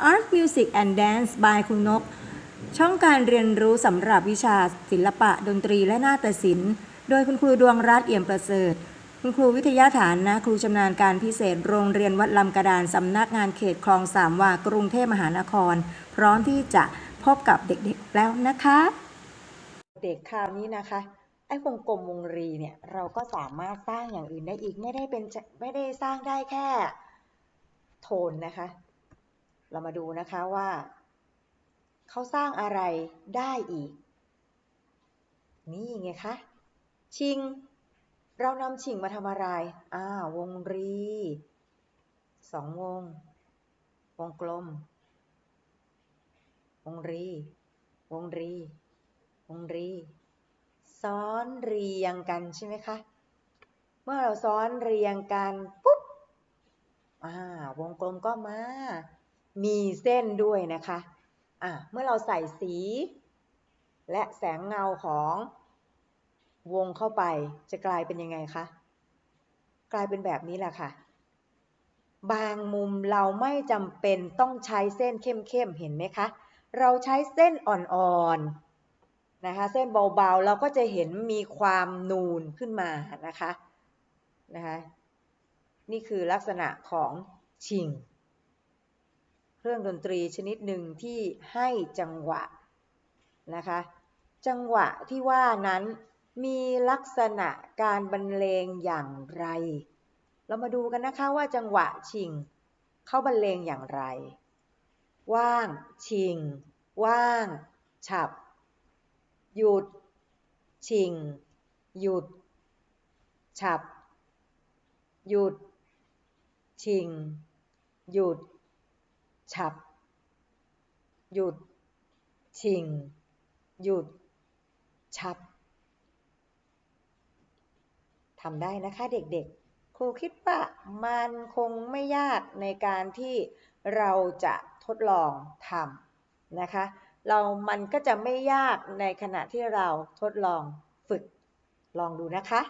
Art Music and Dance by ครูนก ช่องการเรียนรู้สำหรับวิชาศิลปะดนตรีและนาฏศิลป์ โดยคุณครูดวงรัตน์เอี่ยมประเสริฐ คุณครูวิทยาฐานนะ ครูชำนาญการพิเศษโรงเรียนวัดลำกระดานสำนักงานเขตคลองสามวากรุงเทพมหานคร พร้อมที่จะพบกับเด็กๆแล้วนะคะ เด็กคราวนี้นะคะไอ้วงกลมวงรีเนี่ยเราก็สามารถสร้างอย่างอื่นได้อีกไม่ได้เป็นไม่ได้สร้างได้แค่โทนนะคะ เรามาดูนะคะว่าเขาสร้างอะไรได้อีก นี่ไงคะ ชิง เรานำชิงมาทำอะไร อ่าวงรีสองวง วงกลม วงรี วงรี วงรี ซ้อนเรียงกันใช่ไหมคะ เมื่อเราซ้อนเรียงกัน ปุ๊บ อ่าวงกลมก็มา มีเส้นด้วยนะคะอะเมื่อเราใส่สี และแสงเงาของวงเข้าไปจะกลายเป็นยังไงคะกลายเป็นแบบนี้แหละค่ะ บางมุมเราไม่จำเป็นต้องใช้เส้นเข้มๆเห็นไหมคะ เราใช้เส้นอ่อนๆนะคะ เส้นเบาๆเราก็จะเห็นมีความนูนขึ้นมานะคะนะคะ นี่คือลักษณะของชิง เครื่องดนตรีชนิดหนึ่งที่ให้จังหวะนะคะ จังหวะที่ว่านั้นมีลักษณะการบรรเลงอย่างไร เรามาดูกันนะคะว่าจังหวะชิงเขาบรรเลงอย่างไร ว่าง ชิง ว่าง ฉับ หยุด ชิง หยุด ฉับ หยุด ชิง หยุด ฉับ หยุด ชิง หยุด ฉับทำได้นะคะเด็กๆ ครูคิดว่ามันคงไม่ยากในการที่เราจะทดลองทำนะคะ เรามันก็จะไม่ยากในขณะที่เราทดลองฝึก ลองดูนะคะ